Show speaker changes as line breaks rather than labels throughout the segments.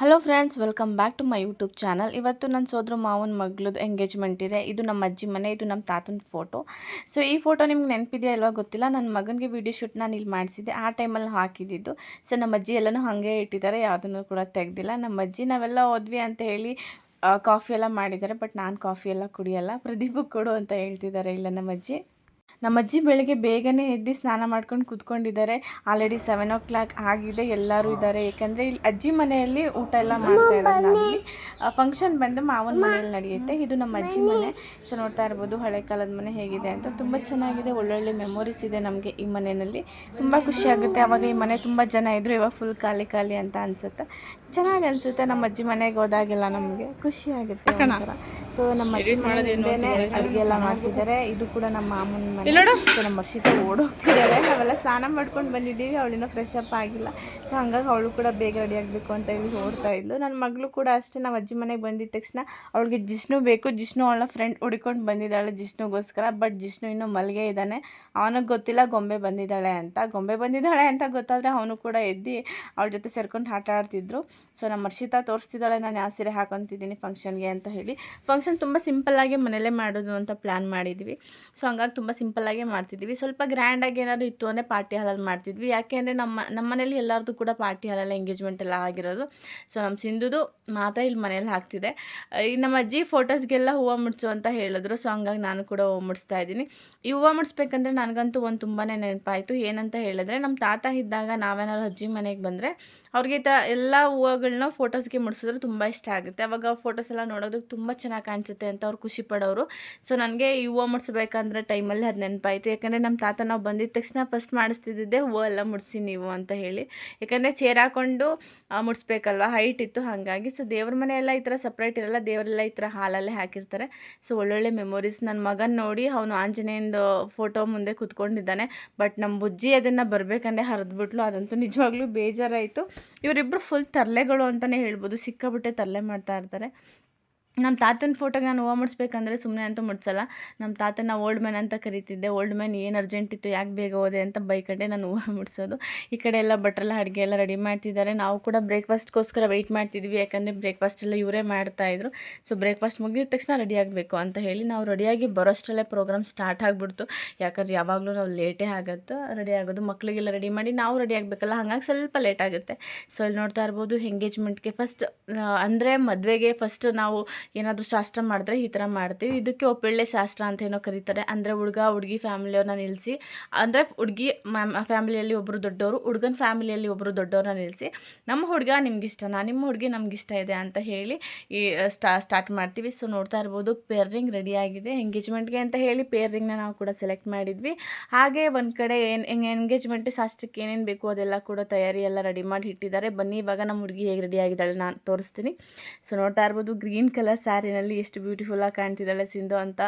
Hello friends welcome back to my YouTube channel ಇವತ್ತು ನನ್ನ ಸೋದ್ರ ಮಾವನ ಮಗಳದ್ದು ಎಂಗೇಜ್ಮೆಂಟ್ ಇದೆ. ಇದು ನಮ್ಮ ಅಜ್ಜಿ ಮನೆ, ಇದು ನಮ್ಮ ತಾತನ ಫೋಟೋ ಸೊ ಈ ಫೋಟೋ ನಿಮ್ಗೆ ನೆನಪಿದೆಯಾ ಇಲ್ವಾ ಗೊತ್ತಿಲ್ಲ. ನನ್ನ ಮಗನಿಗೆ ವಿಡಿಯೋ ಶೂಟ್ ನಾನು ಇಲ್ಲಿ ಮಾಡಿಸಿದ್ದೆ. ಆ ಟೈಮಲ್ಲಿ ಹಾಕಿದ್ದಿದ್ದು. ಸೊ ನಮ್ಮ ಅಜ್ಜಿ ಎಲ್ಲನೂ ಹಾಗೆ ಇಟ್ಟಿದ್ದಾರೆ. ಯಾವುದನ್ನು ಕೂಡ ತೆಗ್ದಿಲ್ಲ. ನಮ್ಮ ಅಜ್ಜಿ ನಾವೆಲ್ಲ ಹೋದ್ವಿ ಅಂತ ಹೇಳಿ ಕಾಫಿ ಎಲ್ಲ ಮಾಡಿದ್ದಾರೆ. ಬಟ್ ನಾನು ಕಾಫಿ ಎಲ್ಲ ಕುಡಿಯಲ್ಲ. ಪ್ರದೀಪ್ ಕೊಡು ಅಂತ ಹೇಳ್ತಿದ್ದಾರೆ ಇಲ್ಲ ನಮ್ಮ ಅಜ್ಜಿ. ನಮ್ಮ ಬೆಳಗ್ಗೆ ಬೆಳಿಗ್ಗೆ ಬೇಗನೆ ಎದ್ದು ಸ್ನಾನ ಮಾಡ್ಕೊಂಡು ಕೂತ್ಕೊಂಡಿದ್ದಾರೆ. ಆಲ್ರೆಡಿ ಸೆವೆನ್ ಓ ಕ್ಲಾಕ್ ಆಗಿದೆ ಎಲ್ಲರೂ ಇದ್ದಾರೆ. ಏಕೆಂದರೆ ಇಲ್ಲಿ ಅಜ್ಜಿ ಮನೆಯಲ್ಲಿ ಊಟ ಎಲ್ಲ ಮಾಡ್ತಾ ಇರೋದು ಫಂಕ್ಷನ್ ಬಂದು ಮಾವನ ಮನೆಯಲ್ಲಿ ನಡೆಯುತ್ತೆ. ಇದು ನಮ್ಮ ಅಜ್ಜಿ ಮನೆ ಸೊ ನೋಡ್ತಾ ಇರ್ಬೋದು ಹಳೆ ಕಾಲದ ಮನೆ ಹೇಗಿದೆ ಅಂತ. ತುಂಬ ಚೆನ್ನಾಗಿದೆ ಒಳ್ಳೊಳ್ಳೆ ಮೆಮೊರೀಸ್ ಇದೆ ನಮಗೆ ಈ ಮನೆಯಲ್ಲಿ. ತುಂಬ ಖುಷಿ ಆಗುತ್ತೆ. ಅವಾಗ ಈ ಮನೆ ತುಂಬ ಜನ ಇದ್ದರು ಇವಾಗ ಫುಲ್ ಖಾಲಿ ಖಾಲಿ ಅಂತ ಅನಿಸುತ್ತೆ. ಚೆನ್ನಾಗಿ ಅನಿಸುತ್ತೆ ನಮ್ಮ ಅಜ್ಜಿ ಮನೆಗೆ ಹೋದಾಗೆಲ್ಲ ನಮಗೆ. ಖುಷಿ ಆಗುತ್ತೆ ಒಂಥರ. ಸೊ ನಮ್ಮ ಅಜ್ಜಿ ಮನೆಯಿಂದನೇ ಅಡುಗೆ ಎಲ್ಲ ಮಾಡ್ತಿದ್ದಾರೆ. ಇದು ಕೂಡ ನಮ್ಮ ಮಾಮನ ಮನೆ. ಸೊ ನಮ್ಮ ವರ್ಷಿತ ಓಡೋಗ್ತಿದ್ದಾರೆ. ನಾವೆಲ್ಲ ಸ್ನಾನ ಮಾಡ್ಕೊಂಡು ಬಂದಿದ್ದೀವಿ. ಅವಳಿನ ಫ್ರೆಶ್ ಅಪ್ ಆಗಿಲ್ಲ. ಸೊ ಹಂಗಾಗಿ ಅವಳು ಕೂಡ ಬೇಗ ರೆಡಿ ಆಗಬೇಕು ಅಂತ ಹೇಳಿ ಓಡ್ತಾ ಇದ್ಲು. ನನ್ನ ಮಗಳು ಕೂಡ ಅಷ್ಟೇ. ನಾವು ಅಜ್ಜಿ ಮನೆಗೆ ಬಂದಿದ್ದ ತಕ್ಷಣ ಅವಳಿಗೆ ಜಿಷ್ಣು ಬೇಕು. ಜಿಷ್ಣು ಅವಳ ಫ್ರೆಂಡ್ ಹುಡ್ಕೊಂಡು ಬಂದಿದ್ದಾಳೆ ಜಿಷ್ಣುಗೋಸ್ಕರ. ಬಟ್ ಜಿಷ್ಣು ಇನ್ನೂ ಮಲ್ಗೆ ಇದ್ದಾನೆ. ಅವನಿಗೆ ಗೊತ್ತಿಲ್ಲ ಗೊಂಬೆ ಬಂದಿದ್ದಾಳೆ ಅಂತ. ಗೊಂಬೆ ಬಂದಿದ್ದಾಳೆ ಅಂತ ಗೊತ್ತಾದರೆ ಅವನು ಕೂಡ ಎದ್ದು ಅವಳ ಜೊತೆ ಸೇರ್ಕೊಂಡು ಆಟ ಆಡ್ತಿದ್ರು. ಸೊ ನಮ್ಮ ಹರ್ಷಿತಾ ತೋರಿಸ್ತಿದ್ದಾಳೆ. ನಾನು ಯಾವ ಸೀರೆ ಹಾಕೊತಿದ್ದೀನಿ ಫಂಕ್ಷನ್ಗೆ ಅಂತ ಹೇಳಿ. ಫಂಕ್ಷನ್ ತುಂಬ ಸಿಂಪಲ್ಲಾಗಿ ಮನೇಲೇ ಮಾಡೋದು ಅಂತ ಪ್ಲ್ಯಾನ್ ಮಾಡಿದ್ವಿ. ಸೊ ಹಂಗಾಗಿ ತುಂಬ ಸಿಂಪಲ್ಲಾಗೆ ಮಾಡ್ತಿದ್ವಿ. ಸ್ವಲ್ಪ ಗ್ರ್ಯಾಂಡಾಗಿ ಏನಾದರೂ ಇತ್ತು ಅಂದರೆ ಪಾರ್ಟಿ ಹಾಲಲ್ಲಿ ಮಾಡ್ತಿದ್ವಿ. ಯಾಕೆಂದರೆ ನಮ್ಮ ನಮ್ಮ ಮನೇಲಿ ಎಲ್ಲರದ್ದು ಕೂಡ ಪಾರ್ಟಿ ಹಾಲಲ್ಲಿ ಎಂಗೇಜ್ಮೆಂಟ್ ಎಲ್ಲ ಆಗಿರೋದು. ಸೊ ನಮ್ಮ ಸಿಂಧುದು ಮಾತ್ರ ಇಲ್ಲಿ ಮನೇಲಿ ಹಾಕ್ತಿದೆ ಈ ನಮ್ಮ ಅಜ್ಜಿ ಫೋಟೋಸ್ಗೆಲ್ಲ ಹೂವು ಮುಡಿಸು ಅಂತ ಹೇಳಿದ್ರು. ಸೊ ಹಂಗಾಗಿ ನಾನು ಕೂಡ ಹೂವು ಮುಡಿಸ್ತಾ ಇದ್ದೀನಿ. ಈ ಹೂವು ಮುಡಿಸ್ಬೇಕಂದ್ರೆ ನನಗಂತೂ ಒಂದು ತುಂಬಾ ನೆನಪಾಯಿತು. ಏನಂತ ಹೇಳಿದ್ರೆ ನಮ್ಮ ತಾತ ಇದ್ದಾಗ ನಾವೇನಾದ್ರು ಅಜ್ಜಿ ಮನೆಗೆ ಬಂದರೆ ಅವ್ರಿಗೆ ಈ ಥರ ಎಲ್ಲ ಹೂವುಗಳನ್ನ ಫೋಟೋಸ್ಗೆ ಮುಡಿಸಿದ್ರೆ ತುಂಬ ಇಷ್ಟ ಆಗುತ್ತೆ. ಅವಾಗ ಫೋಟೋಸ್ ಎಲ್ಲ ನೋಡೋದಕ್ಕೆ ತುಂಬ ಚೆನ್ನಾಗಿ ಕಾಣಿಸುತ್ತೆ ಅಂತ ಅವ್ರು ಖುಷಿ ಪಡೋರು. ಸೊ ನನಗೆ ಈ ಹೂವು ಮುಡಿಸ್ಬೇಕಂದ್ರೆ ಟೈಮಲ್ಲಿ ಅದು ನೆನಪಾಯಿತು. ಯಾಕಂದರೆ ನಮ್ಮ ತಾತ ನಾವು ಬಂದಿದ್ದ ತಕ್ಷಣ ಫಸ್ಟ್ ಮಾಡಿಸ್ತಿದ್ದೆ ಹೂವು ಎಲ್ಲ ಮುಡಿಸಿ ನೀವು ಅಂತ ಹೇಳಿ. ಯಾಕಂದರೆ ಚೇರ್ ಹಾಕ್ಕೊಂಡು ಮುಡಿಸ್ಬೇಕಲ್ವ? ಹೈಟ್ ಇತ್ತು ಹಾಗಾಗಿ. ಸೊ ದೇವ್ರ ಮನೆ ಎಲ್ಲ ಈ ಥರ ಸಪ್ರೇಟ್ ಇರಲ್ಲ. ದೇವರೆಲ್ಲ ಈ ಥರ ಹಾಲಲ್ಲೇ ಹಾಕಿರ್ತಾರೆ. ಸೊ ಒಳ್ಳೊಳ್ಳೆ ಮೆಮೊರೀಸ್ ನನ್ನ ಮಗನ ನೋಡಿ ಅವನು ಆಂಜನೇಯಂದು ಫೋಟೋ ಮುಂದೆ ಕೂತ್ಕೊಂಡಿದ್ದಾನೆ. ಬಟ್ ನಮ್ಮ ಬುಜ್ಜಿ ಅದನ್ನು ಬರಬೇಕಂದ್ರೆ ಹರಿದ್ಬಿಟ್ಲು ಅದಂತೂ ನಿಜವಾಗ್ಲೂ ಬೇಜಾರಾಯಿತು. ಇವರಿಬ್ಬರು ಫುಲ್ ತರಲೆಗಳು ಅಂತಲೇ ಹೇಳ್ಬೋದು. ಸಿಕ್ಕಾಬಿಟ್ಟೆ ತರಲೆ ಮಾಡ್ತಾ ಇರ್ತಾರೆ. ನಮ್ಮ ತಾತನ ಫೋಟೋಗೆ ನಾನು ಹೂವು ಮುಡಿಸ್ಬೇಕಂದ್ರೆ ಸುಮ್ಮನೆ ಅಂತೂ ಮುಡ್ಸಲ್ಲ. ನಮ್ಮ ತಾತನ ಓಲ್ಡ್ ಮ್ಯಾನ್ ಅಂತ ಕರಿತಿದ್ದೆ. ಓಲ್ಡ್ ಮ್ಯಾನ್ ಏನು ಅರ್ಜೆಂಟ್ ಇತ್ತು, ಯಾಕೆ ಬೇಗ ಹೋದೆ ಅಂತ ಬೈಕಂಡೆ ನಾನು ಹೂವು ಮುಡಿಸೋದು. ಈ ಕಡೆ ಎಲ್ಲ ಬಟ್ರೆಲ್ಲ ಅಡುಗೆ ಎಲ್ಲ ರೆಡಿ ಮಾಡ್ತಿದ್ದಾರೆ. ನಾವು ಕೂಡ ಬ್ರೇಕ್ಫಾಸ್ಟ್ಗೋಸ್ಕರ ವೆಯ್ಟ್ ಮಾಡ್ತಿದ್ವಿ. ಯಾಕಂದರೆ ಬ್ರೇಕ್ಫಾಸ್ಟ್ ಎಲ್ಲ ಇವರೇ ಮಾಡ್ತಾಯಿದ್ರು ಸೊ ಬ್ರೇಕ್ಫಾಸ್ಟ್ ಮುಗಿದ ತಕ್ಷಣ ರೆಡಿ ಆಗಬೇಕು ಅಂತ ಹೇಳಿ ನಾವು ರೆಡಿಯಾಗಿ ಬರೋಷ್ಟರಲ್ಲೇ ಪ್ರೋಗ್ರಾಮ್ ಸ್ಟಾರ್ಟ್ ಆಗಿಬಿಡ್ತು. ಯಾಕಂದ್ರೆ ಯಾವಾಗಲೂ ನಾವು ಲೇಟೇ ಆಗುತ್ತೆ ರೆಡಿ ಆಗೋದು. ಮಕ್ಕಳಿಗೆಲ್ಲ ರೆಡಿ ಮಾಡಿ ನಾವು ರೆಡಿ ಆಗಬೇಕಲ್ಲ. ಹಾಗಾಗಿ ಸ್ವಲ್ಪ ಲೇಟ್ ಆಗುತ್ತೆ. ಸೊ ಇಲ್ಲಿ ನೋಡ್ತಾ ಇರ್ಬೋದು ಎಂಗೇಜ್ಮೆಂಟ್ಗೆ ಫಸ್ಟ್ ಅಂದರೆ ಮದುವೆಗೆ ಫಸ್ಟ್ ನಾವು ಏನಾದರೂ ಶಾಸ್ತ್ರ ಮಾಡಿದ್ರೆ ಈ ಥರ ಮಾಡ್ತೀವಿ. ಇದಕ್ಕೆ ಒಪ್ಪಳ್ಳೆ ಶಾಸ್ತ್ರ ಅಂತ ಏನೋ ಕರೀತಾರೆ. ಅಂದರೆ ಹುಡುಗ, ಹುಡುಗಿ ಫ್ಯಾಮಿಲಿಯವ್ರನ್ನ ನಿಲ್ಲಿಸಿ ಅಂದರೆ ಹುಡುಗಿ ಫ್ಯಾಮಿಲಿಯಲ್ಲಿ ಒಬ್ಬರು ದೊಡ್ಡವರು, ಹುಡುಗನ ಫ್ಯಾಮಿಲಿಯಲ್ಲಿ ಒಬ್ಬರು ದೊಡ್ಡವ್ರನ್ನ ನಿಲ್ಲಿಸಿ ನಮ್ಮ ಹುಡುಗ ನಿಮ್ಗೆ ಇಷ್ಟನಾ ನಿಮ್ಮ ಹುಡುಗಿ ನಮ್ಗೆ ಇಷ್ಟ ಇದೆ ಅಂತ ಹೇಳಿ ಈ ಸ್ಟಾ, ಸ್ಟಾರ್ಟ್ ಮಾಡ್ತೀವಿ. ಸೊ ನೋಡ್ತಾ ಇರ್ಬೋದು ಪೇರ್ ರಿಂಗ್ ರೆಡಿ ಆಗಿದೆ. ಎಂಗೇಜ್ಮೆಂಟ್ಗೆ ಅಂತ ಹೇಳಿ ಪೇರ್ ರಿಂಗ್ನ ನಾವು ಕೂಡ ಸೆಲೆಕ್ಟ್ ಮಾಡಿದ್ವಿ. ಹಾಗೆ ಒಂದು ಕಡೆ ಏನು ಎಂಗೇಜ್ಮೆಂಟ್ ಶಾಸ್ತ್ರಕ್ಕೆ ಏನೇನು ಬೇಕು ಅದೆಲ್ಲ ಕೂಡ ತಯಾರಿ ಎಲ್ಲ ರೆಡಿ ಮಾಡಿ ಇಟ್ಟಿದ್ದಾರೆ. ಬನ್ನಿ, ಇವಾಗ ನಮ್ಮ ಹುಡುಗಿ ಹೇಗೆ ರೆಡಿ ಆಗಿದ್ದಾಳೆ ನಾನು ತೋರಿಸ್ತೀನಿ. ಸೊ ನೋಡ್ತಾ ಇರ್ಬೋದು, ಗ್ರೀನ್ ಕಲರ್ ಸ್ಯಾರಿನಲ್ಲಿ ಎಷ್ಟು ಬ್ಯೂಟಿಫುಲ್ಲಾಗಿ ಕಾಣ್ತಿದ್ದಾಳೆ ಸಿಂಧು ಅಂತ.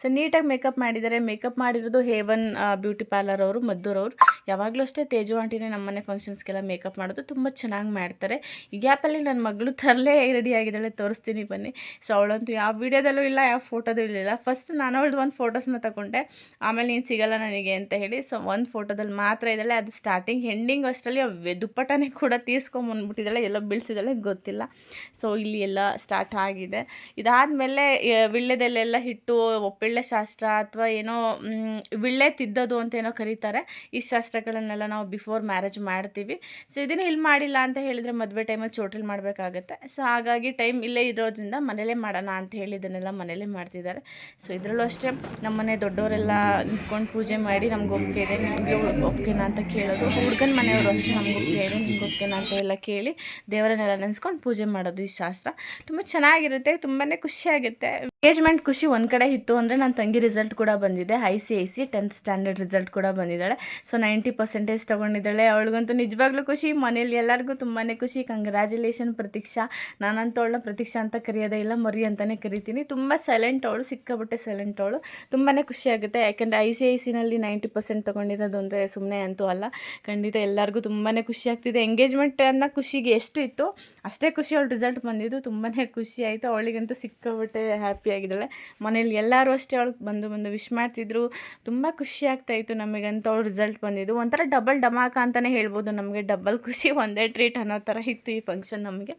ಸೊ ನೀಟಾಗಿ ಮೇಕಪ್ ಮಾಡಿದ್ದಾರೆ. ಮೇಕಪ್ ಮಾಡಿರೋದು ಹೇವನ್ ಬ್ಯೂಟಿ ಪಾರ್ಲರ್ ಅವರು ಮದ್ದೂರವ್ರು ಯಾವಾಗಲೂ ಅಷ್ಟೇ ತೇಜು ಆಂಟಿನೇ ನಮ್ಮನೆ ಫಂಕ್ಷನ್ಸ್ಗೆಲ್ಲ ಮೇಕಪ್ ಮಾಡೋದು ತುಂಬ ಚೆನ್ನಾಗಿ ಮಾಡ್ತಾರೆ. ಈ ಗ್ಯಾಪಲ್ಲಿ ನನ್ನ ಮಗಳು ತರಲೇ ರೆಡಿ ಆಗಿದ್ದಾಳೆ. ತೋರಿಸ್ತೀನಿ ಬನ್ನಿ. ಸೊ ಅವಳಂತೂ ಯಾವ ವೀಡಿಯೋದಲ್ಲೂ ಇಲ್ಲ, ಯಾವ ಫೋಟೋದೂ ಇರಲಿಲ್ಲ ಫಸ್ಟ್ ನಾನು ಅವಳದು ಒಂದು ಫೋಟೋಸ್ನ ತಗೊಂಡೆ. ಆಮೇಲೆ ನೀನು ಸಿಗಲ್ಲ ನನಗೆ ಅಂತ ಹೇಳಿ ಸೊ ಒಂದು ಫೋಟೋದಲ್ಲಿ ಮಾತ್ರ ಇದ್ದಾಳೆ. ಅದು ಸ್ಟಾರ್ಟಿಂಗ್ ಹೆಂಡಿಂಗ್ ಅಷ್ಟರಲ್ಲಿ ದುಪ್ಪಟ್ಟನೇ ಕೂಡ ತೀರ್ಸ್ಕೊಂಬಂದ್ಬಿಟ್ಟಿದ್ದಾಳೆ. ಎಲ್ಲೋ ಬೀಳ್ಸಿದ್ದಾಳೆ ಗೊತ್ತಿಲ್ಲ. ಸೊ ಇಲ್ಲಿ ಎಲ್ಲ ಸ್ಟಾರ್ಟ್ ಆಗಿದೆ. ಇದಾದಮೇಲೆ ವಿಳ್ಳೆದಲ್ಲೆಲ್ಲ ಹಿಟ್ಟು ಒಳ್ಳೆ ಶಾಸ್ತ್ರ ಅಥವಾ ಏನೋ ವಿಳ್ಳೆ ತಿದ್ದೋದು ಅಂತ ಏನೋ ಕರೀತಾರೆ. ಈ ಶಾಸ್ತ್ರಗಳನ್ನೆಲ್ಲ ನಾವು ಬಿಫೋರ್ ಮ್ಯಾರೇಜ್ ಮಾಡ್ತೀವಿ. ಸೊ ಇದನ್ನು ಇಲ್ಲಿ ಮಾಡಿಲ್ಲ ಅಂತ ಹೇಳಿದರೆ ಮದುವೆ ಟೈಮಲ್ಲಿ ಚೋಟಲ್ ಮಾಡಬೇಕಾಗತ್ತೆ. ಸೊ ಹಾಗಾಗಿ ಟೈಮ್ ಇಲ್ಲೇ ಇರೋದ್ರಿಂದ ಮನೇಲೇ ಮಾಡೋಣ ಅಂತ ಹೇಳಿ ಇದನ್ನೆಲ್ಲ ಮನೇಲೇ ಮಾಡ್ತಿದ್ದಾರೆ. ಸೊ ಇದರಲ್ಲೂ ಅಷ್ಟೇ ನಮ್ಮನೆ ದೊಡ್ಡವರೆಲ್ಲ ನಿಂತ್ಕೊಂಡು ಪೂಜೆ ಮಾಡಿ ನಮ್ಗೆ ಒಪ್ಪಿಗೆ ಇದೆ. ನಿಮಗೆ ಒಪ್ಪಿಗೆನಾ ಅಂತ ಕೇಳೋದು. ಹುಡುಗನ ಮನೆಯವರು ಅಷ್ಟೇ ನಮ್ಗೆ ಒಪ್ಪಿಗೆ ಇದೆ, ನಿಮ್ಗೆ ಒಪ್ಪಿಗೆನಾ ಅಂತ ಎಲ್ಲ ಕೇಳಿ ದೇವರನ್ನೆಲ್ಲ ನೆನೆಸ್ಕೊಂಡು ಪೂಜೆ ಮಾಡೋದು ಈ ಶಾಸ್ತ್ರ. ತುಂಬ ಚೆನ್ನಾಗಿರುತ್ತೆ ತುಂಬಾ ಖುಷಿಯಾಗುತ್ತೆ. ಎಂಗೇಜ್ಮೆಂಟ್ ಖುಷಿ ಒಂದು ಕಡೆ ಇತ್ತು ಅಂದರೆ ನನ್ನ ತಂಗಿ ರಿಸಲ್ಟ್ ಕೂಡ ಬಂದಿದೆ I C I C tenth standard result ಕೂಡ ಬಂದಿದ್ದಾಳೆ. ಸೊ ನೈಂಟಿ ಪರ್ಸೆಂಟೇಜ್ ತೊಗೊಂಡಿದ್ದಾಳೆ. ಅವಳಿಗಂತೂ ನಿಜವಾಗ್ಲೂ ಖುಷಿ. ಮನೇಲಿ ಎಲ್ಲರಿಗೂ ತುಂಬಾ ಖುಷಿ. ಕಂಗ್ರ್ಯಾಚುಲೇಷನ್ ಪ್ರತೀಕ್ಷಾ. ನಾನಂತ ಅವಳನ್ನ ಪ್ರತೀಕ್ಷಾ ಅಂತ ಕರೆಯೋದೇ ಇಲ್ಲ, ಮರಿ ಅಂತಲೇ ಕರಿತೀನಿ. ತುಂಬ ಸೈಲೆಂಟ್ ಅವಳು ಸಿಕ್ಕಾಬಿಟ್ಟೆ ಸೈಲೆಂಟ್ ಅವಳು. ತುಂಬಾ ಖುಷಿಯಾಗುತ್ತೆ ಯಾಕೆಂದರೆ ಐ ಸಿ ಐ ಸಿನಲ್ಲಿ ನೈಂಟಿ ಪರ್ಸೆಂಟ್ ತೊಗೊಂಡಿರೋದು ಅಂದರೆ ಸುಮ್ಮನೆ ಅಂತೂ ಅಲ್ಲ. ಖಂಡಿತ ಎಲ್ಲರಿಗೂ ತುಂಬಾ ಖುಷಿ ಆಗ್ತಿದೆ. ಎಂಗೇಜ್ಮೆಂಟ್ ಅನ್ನೋ ಖುಷಿಗೆ ಎಷ್ಟು ಇತ್ತು ಅಷ್ಟೇ ಖುಷಿ ಅವಳು ರಿಸಲ್ಟ್ ಬಂದಿದ್ದು. ತುಂಬಾ ಖುಷಿ ಆಯಿತು. ಅವಳಿಗಂತೂ ಸಿಕ್ಕಾಬಿಟ್ಟೆ ಹ್ಯಾಪಿ ಆಗಿದ್ದಾಳೆ. ಮನೇಲಿ ಎಲ್ಲರೂ ಅವಳು ಬಂದು ಬಂದು ವಿಶ್ ಮಾಡ್ತಿದ್ರು. ತುಂಬ ಖುಷಿ ಆಗ್ತಾಯಿತ್ತು ನಮಗಂತ ಅವ್ಳು ರಿಸಲ್ಟ್ ಬಂದಿದ್ದು. ಒಂಥರ ಡಬಲ್ ಡಮಾಕ ಅಂತಲೇ ಹೇಳ್ಬೋದು. ನಮಗೆ ಡಬಲ್ ಖುಷಿ, ಒಂದೇ ಟ್ರೀಟ್ ಅನ್ನೋ ಥರ ಇತ್ತು ಈ ಫಂಕ್ಷನ್ ನಮಗೆ.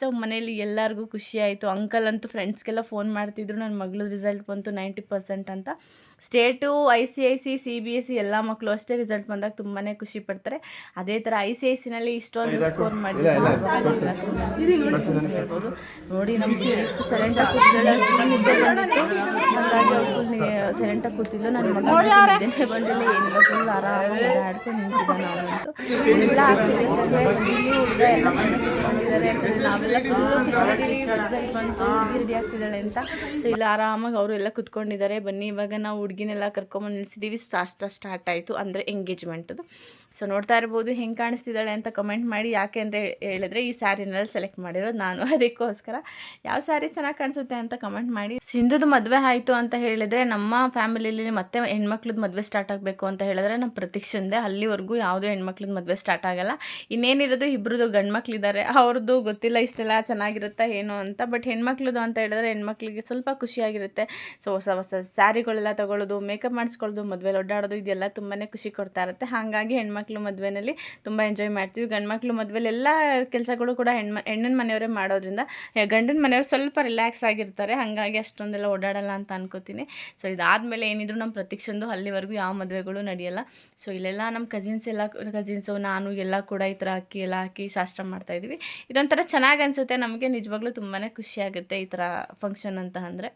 ಸೊ ಮನೇಲಿ ಎಲ್ಲರಿಗೂ ಖುಷಿ ಆಯಿತು. ಅಂಕಲ್ ಅಂತೂ ಫ್ರೆಂಡ್ಸ್ಗೆಲ್ಲ ಫೋನ್ ಮಾಡ್ತಿದ್ರು. ನನ್ನ ಮಗಳು ರಿಸಲ್ಟ್ ಬಂತು ನೈಂಟಿ ಪರ್ಸೆಂಟ್ ಅಂತ. State I C I C C B S C ಎಲ್ಲ ಮಕ್ಕಳು ಅಷ್ಟೇ ರಿಸಲ್ಟ್ ಬಂದಾಗ ತುಂಬಾ ಖುಷಿ ಪಡ್ತಾರೆ. ಅದೇ ಥರ ಐ ಸಿ ಐ ಸಿನಲ್ಲಿ ಇಷ್ಟೊಂದು ಸ್ಕೋರ್ ಮಾಡಿ ನೋಡಿ ನಮಗೆ ಇಷ್ಟು ಬಂದಿತ್ತು. ಹಾಗಾಗಿ ಅವ್ಳು ಫುಲ್ ಸೈಲೆಂಟಾಗಿ ಕೂತಿದ್ಲು. ನನ್ನ ಮಗ ಬಂದಿಲ್ಲ ಏನಿಲ್ಲ ಫುಲ್ ಆರಾಮಾಗಿ ಆಡ್ಕೊಂಡು ನಿಂತಿದ್ದಾನೆ ಅವನಂತೂ ಎಲ್ಲ ನಾವೆಲ್ಲ ರಿಸಲ್ಟ್ ಬಂತು ರೆಡಿ ಆಗ್ತಿದ್ದಾಳೆ ಅಂತ. ಸೊ ಇಲ್ಲ ಆರಾಮಾಗಿ ಅವರು ಎಲ್ಲ ಕುತ್ಕೊಂಡಿದ್ದಾರೆ. ಬನ್ನಿ ಇವಾಗ ನಾವು ಹುಡುಗಿನೆಲ್ಲ ಕರ್ಕೊಂಬಂದು ನಿಲ್ಸಿದ್ದೀವಿ ಶಾಸ್ತ್ರ ಸ್ಟಾರ್ಟ್ ಆಯಿತು. ಅಂದರೆ ಎಂಗೇಜ್ಮೆಂಟದು ಸೊ ನೋಡ್ತಾ ಇರ್ಬೋದು ಹೆಂಗೆ ಕಾಣಿಸ್ತಿದ್ದಾಳೆ ಅಂತ ಕಮೆಂಟ್ ಮಾಡಿ ಯಾಕೆ ಹೇಳಿದ್ರೆ ಈ ಸ್ಯಾರಿನಲ್ಲಿ ಸೆಲೆಕ್ಟ್ ಮಾಡಿರೋದು ನಾನು. ಅದಕ್ಕೋಸ್ಕರ ಯಾವ ಸ್ಯಾರಿ ಚೆನ್ನಾಗಿ ಕಾಣಿಸುತ್ತೆ ಅಂತ ಕಮೆಂಟ್ ಮಾಡಿ. ಸಿಂಧುದು ಮದುವೆ ಆಯಿತು ಅಂತ ಹೇಳಿದರೆ ನಮ್ಮ ಫ್ಯಾಮಿಲಿಲಿ ಮತ್ತೆ ಹೆಣ್ಮಕ್ಳದ್ದು ಮದುವೆ ಸ್ಟಾರ್ಟ್ ಆಗಬೇಕು ಅಂತ ಹೇಳಿದ್ರೆ ನಮ್ಮ ಪ್ರತೀಕ್ಷೆಂದೆ ಅಲ್ಲಿವರೆಗೂ ಯಾವುದೇ ಹೆಣ್ಮಕ್ಳದ್ದು ಮದುವೆ ಸ್ಟಾರ್ಟ್ ಆಗಲ್ಲ. ಇನ್ನೇನಿರೋದು ಇಬ್ಬರದು ಗಂಡು ಮಕ್ಳಿದ್ದಾರೆ ಅವ್ರದ್ದು ಗೊತ್ತಿಲ್ಲ ಇಷ್ಟೆಲ್ಲ ಚೆನ್ನಾಗಿರುತ್ತಾ ಏನು ಅಂತ. ಬಟ್ ಹೆಣ್ಮಕ್ಳದ್ದು ಅಂತ ಹೇಳಿದ್ರೆ ಹೆಣ್ಮಕ್ಳಿಗೆ ಸ್ವಲ್ಪ ಖುಷಿಯಾಗಿರುತ್ತೆ. ಸೊ ಹೊಸ ಹೊಸ ಸ್ಯಾರಿಗಳೆಲ್ಲ ತಗೊಳ್ಳೋದು ಮೇಕಪ್ ಮಾಡಿಸ್ಕೊಳ್ಳೋದು, ಮದುವೆಲಿ ಓಡಾಡೋದು, ಇದೆಲ್ಲ ತುಂಬಾ ಖುಷಿ ಕೊಡ್ತಾ ಇರುತ್ತೆ. ಹಾಗಾಗಿ ಹೆಣ್ಮಕ್ಳು ಮದುವೆನಲ್ಲಿ ತುಂಬ ಎಂಜಾಯ್ ಮಾಡ್ತೀವಿ. ಗಂಡು ಮಕ್ಕಳು ಮದುವೆಲಿ ಎಲ್ಲ ಕೆಲಸಗಳು ಕೂಡ ಹೆಣ್ಮ, ಹೆಣ್ಣಿನ ಮನೆಯವರೇ ಮಾಡೋದ್ರಿಂದ ಗಂಡನ ಮನೆಯವರು ಸ್ವಲ್ಪ ರಿಲ್ಯಾಕ್ಸ್ ಆಗಿರ್ತಾರೆ. ಹಾಗಾಗಿ ಅಷ್ಟೊಂದೆಲ್ಲ ಓಡಾಡಲ್ಲ ಅಂತ ಅನ್ಕೋತೀನಿ. ಸೊ ಇದಾದಮೇಲೆ ಏನಿದ್ರು ನಮ್ಮ ಪ್ರತೀಕ್ಷಂದು ಅಲ್ಲಿವರೆಗೂ ಯಾವ ಮದುವೆಗಳು ನಡೆಯಲ್ಲ. ಸೊ ಇಲ್ಲೆಲ್ಲ ನಮ್ಮ ಕಸಿನ್ಸ್ ಎಲ್ಲ ಕಸಿನ್ಸು ನಾನು ಎಲ್ಲ ಕೂಡ ಈ ಥರ ಅಕ್ಕಿ ಎಲ್ಲ ಹಾಕಿ ಶಾಸ್ತ್ರ ಮಾಡ್ತಾಯಿದ್ವಿ ಇದೊಂಥರ ಚೆನ್ನಾಗಿ ಅನಿಸುತ್ತೆ. ನಮಗೆ ನಿಜವಾಗ್ಲೂ ತುಂಬಾ ಖುಷಿಯಾಗುತ್ತೆ ಈ ಥರ ಫಂಕ್ಷನ್ ಅಂತ ಅಂದರೆ.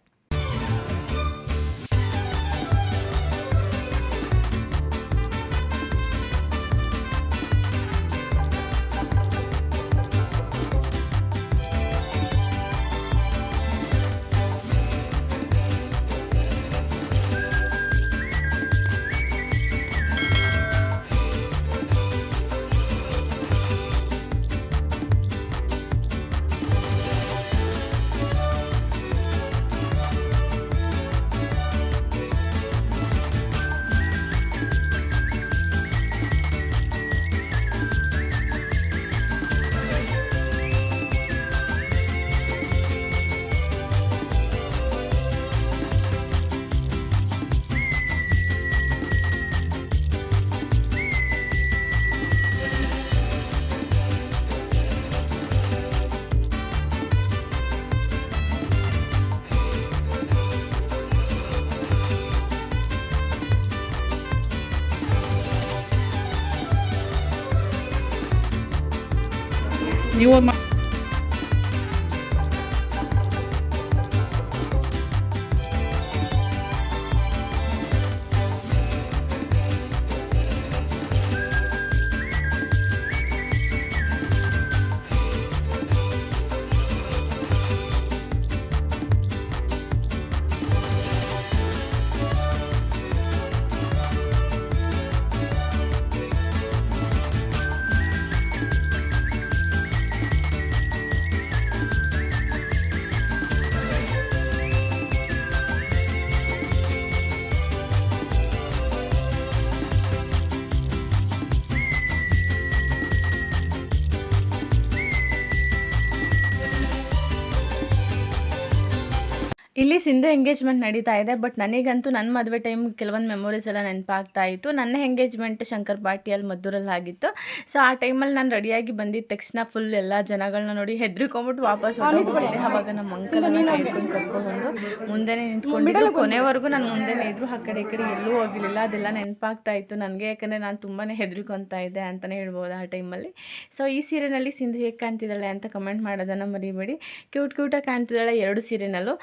ನೀವು
ಇಲ್ಲಿ ಸಿಂಧು ಎಂಗೇಜ್ಮೆಂಟ್ ನಡೀತಾ ಇದೆ ಬಟ್ ನನಗಂತೂ ನನ್ನ ಮದುವೆ ಟೈಮ್ ಕೆಲವೊಂದು ಮೆಮೊರೀಸ್ ಎಲ್ಲ ನೆನಪಾಗ್ತಾ ಇತ್ತು. ನನ್ನ ಎಂಗೇಜ್ಮೆಂಟ್ ಶಂಕರ್ ಪಾಟಿಯಲ್ಲಿ ಮದ್ದೂರಲ್ಲಿ ಆಗಿತ್ತು ಸೊ ಆ ಟೈಮಲ್ಲಿ ನಾನು ರೆಡಿಯಾಗಿ ಬಂದಿದ್ದ ತಕ್ಷಣ ಫುಲ್ ಎಲ್ಲ ಜನಗಳನ್ನ ನೋಡಿ ಹೆದ್ರಿಕೊಂಡ್ಬಿಟ್ಟು ವಾಪಸ್ ಹೊರಟೋಗ್ಬಿಟ್ಟಿದ್ದೆ ಅವಾಗ ನಮ್ಮ ಅಂಕಲನ್ನ ಕೈಕೊಂಡು ಕರ್ಕೊಂಡು ಮುಂದೆನೇ ನಿಂತ್ಕೊಂಡಿದ್ದು ಕೊನೆವರೆಗೂ ನಾನು ಮುಂದೆನೇ ಇದ್ರು ಆ ಕಡೆ ಈ ಕಡೆ ಎಲ್ಲೂ ಹೋಗಿರಲಿಲ್ಲ. ಅದೆಲ್ಲ ನೆನಪಾಗ್ತಾ ಇತ್ತು ನನಗೆ ಯಾಕಂದರೆ ನಾನು ತುಂಬಾ ಹೆದರಿಕೊತಾ ಇದ್ದೆ ಅಂತಲೇ ಹೇಳ್ಬೋದು ಆ ಟೈಮಲ್ಲಿ ಸೊ ಈ ಸೀರೆನಲ್ಲಿ ಸಿಂಧು ಹೇಗೆ ಕಾಣ್ತಿದ್ದಾಳೆ ಅಂತ ಕಮೆಂಟ್ ಮಾಡೋದನ್ನು ಮರಿಬೇಡಿ. ಕ್ಯೂಟ್ ಕ್ಯೂಟಾಗಿ ಕಾಣ್ತಿದ್ದಾಳೆ ಎರಡು ಸೀರೆನಲ್ಲೂ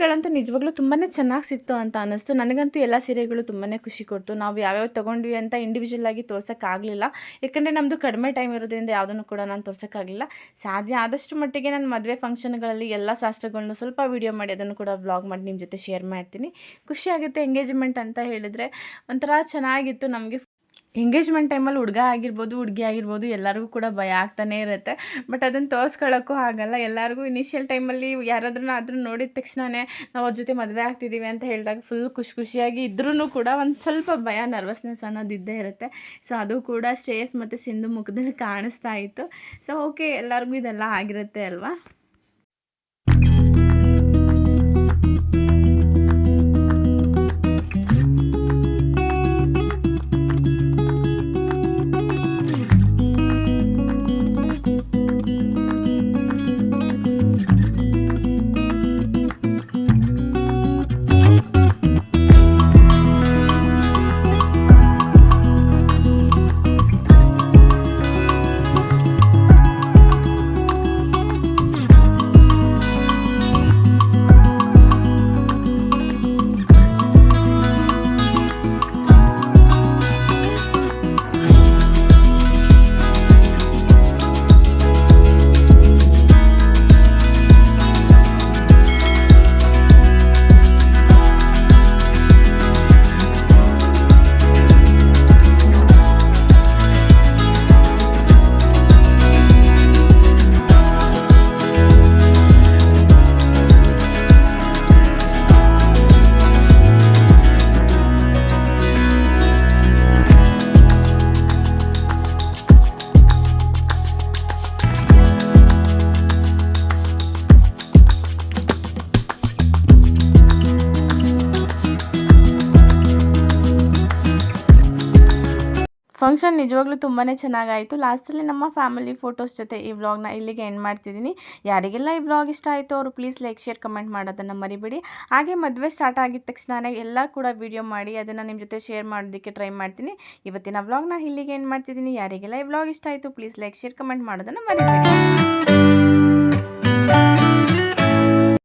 ಸೀರೆಗಳಂತೂ ನಿಜವಾಗ್ಲೂ ತುಂಬಾ ಚೆನ್ನಾಗಿ ಸಿಕ್ತು ಅಂತ ಅನ್ನಿಸ್ತು. ನನಗಂತೂ ಎಲ್ಲ ಸೀರೆಗಳು ತುಂಬಾ ಖುಷಿ ಕೊಡ್ತು. ನಾವು ಯಾವ್ಯಾವ ತೊಗೊಂಡ್ವಿ ಅಂತ ಇಂಡಿವಿಜುವಲ್ ಆಗಿ ತೋರ್ಸೋಕ್ಕಾಗಲಿಲ್ಲ ಯಾಕಂದರೆ ನಮ್ಮದು ಕಡಿಮೆ ಟೈಮ್ ಇರೋದ್ರಿಂದ ಯಾವುದನ್ನು ಕೂಡ ನಾನು ತೋರ್ಸೋಕ್ಕಾಗಲಿಲ್ಲ ಸಾಧ್ಯ ಆದಷ್ಟು ಮಟ್ಟಿಗೆ ನಾನು ಮದುವೆ ಫಂಕ್ಷನ್ಗಳಲ್ಲಿ ಎಲ್ಲ ಶಾಸ್ತ್ರಗಳನ್ನೂ ಸ್ವಲ್ಪ ವೀಡಿಯೋ ಮಾಡಿ ಅದನ್ನು ಕೂಡ ವ್ಲಾಗ್ ಮಾಡಿ ನಿಮ್ಮ ಜೊತೆ ಶೇರ್ ಮಾಡ್ತೀನಿ. ಖುಷಿಯಾಗುತ್ತೆ ಎಂಗೇಜ್ಮೆಂಟ್ ಅಂತ ಹೇಳಿದರೆ. ಒಂಥರ ಚೆನ್ನಾಗಿತ್ತು ನಮಗೆ. ಎಂಗೇಜ್ಮೆಂಟ್ ಟೈಮಲ್ಲಿ ಹುಡುಗ ಆಗಿರ್ಬೋದು, ಹುಡುಗಿ ಆಗಿರ್ಬೋದು, ಎಲ್ಲರಿಗೂ ಕೂಡ ಭಯ ಆಗ್ತಾನೇ ಇರುತ್ತೆ. ಬಟ್ ಅದನ್ನು ತೋರಿಸ್ಕೊಳ್ಳೋಕ್ಕೂ ಆಗಲ್ಲ. ಎಲ್ಲರಿಗೂ ಇನಿಷಿಯಲ್ ಟೈಮಲ್ಲಿ ಯಾರಾದ್ರೂ ಆದರೂ ನೋಡಿದ ತಕ್ಷಣವೇ ನಾವು ಅವ್ರ ಜೊತೆ ಮದುವೆ ಆಗ್ತಿದ್ದೀವಿ ಅಂತ ಹೇಳಿದಾಗ ಫುಲ್ ಖುಷಿ ಖುಷಿಯಾಗಿ ಇದ್ರೂ ಕೂಡ ಒಂದು ಸ್ವಲ್ಪ ಭಯ ನರ್ವಸ್ನೆಸ್ ಅನ್ನೋದು ಇದ್ದೇ ಇರುತ್ತೆ. ಸೊ ಅದು ಕೂಡ ಶ್ರೇಯಸ್ ಮತ್ತು ಸಿಂಧು ಮುಖದಲ್ಲಿ ಕಾಣಿಸ್ತಾ ಇತ್ತು. ಸೊ ಓಕೆ ಎಲ್ಲರಿಗೂ ಇದೆಲ್ಲ ಆಗಿರುತ್ತೆ ಅಲ್ವಾ? ನಿಜವಾಗ್ಲೂ ತುಂಬಾ ಚೆನ್ನಾಗಾಯಿತು. ಲಾಸ್ಟಲ್ಲಿ ನಮ್ಮ ಫ್ಯಾಮಿಲಿ ಫೋಟೋಸ್ ಜೊತೆ ಈ ವ್ಲಾಗ್ನ ಇಲ್ಲಿಗೆ ಎಂಡ್ ಮಾಡ್ತಿದ್ದೀನಿ. ಯಾರಿಗೆಲ್ಲ ಈ ವ್ಲಾಗ್ ಇಷ್ಟ ಆಯಿತು ಅವರು ಪ್ಲೀಸ್ ಲೈಕ್, ಶೇರ್, ಕಮೆಂಟ್ ಮಾಡೋದನ್ನು ಮರಿಬೇಡಿ. ಹಾಗೆ ಮದುವೆ ಸ್ಟಾರ್ಟ್ ಆಗಿದ ತಕ್ಷಣ ಎಲ್ಲ ಕೂಡ ವಿಡಿಯೋ ಮಾಡಿ ಅದನ್ನು ನಿಮ್ಮ ಜೊತೆ ಶೇರ್ ಮಾಡೋದಕ್ಕೆ ಟ್ರೈ ಮಾಡ್ತೀನಿ. ಇವತ್ತಿನ ವ್ಲಾಗ್ನ ಇಲ್ಲಿಗೆ ಎಂಡ್ ಮಾಡ್ತಿದ್ದೀನಿ. ಯಾರಿಗೆಲ್ಲ ಈ ವ್ಲಾಗ್ ಇಷ್ಟ ಆಯಿತು ಪ್ಲೀಸ್ ಲೈಕ್, ಶೇರ್, ಕಮೆಂಟ್ ಮಾಡೋದನ್ನು ಮರಿಬೇಡಿ.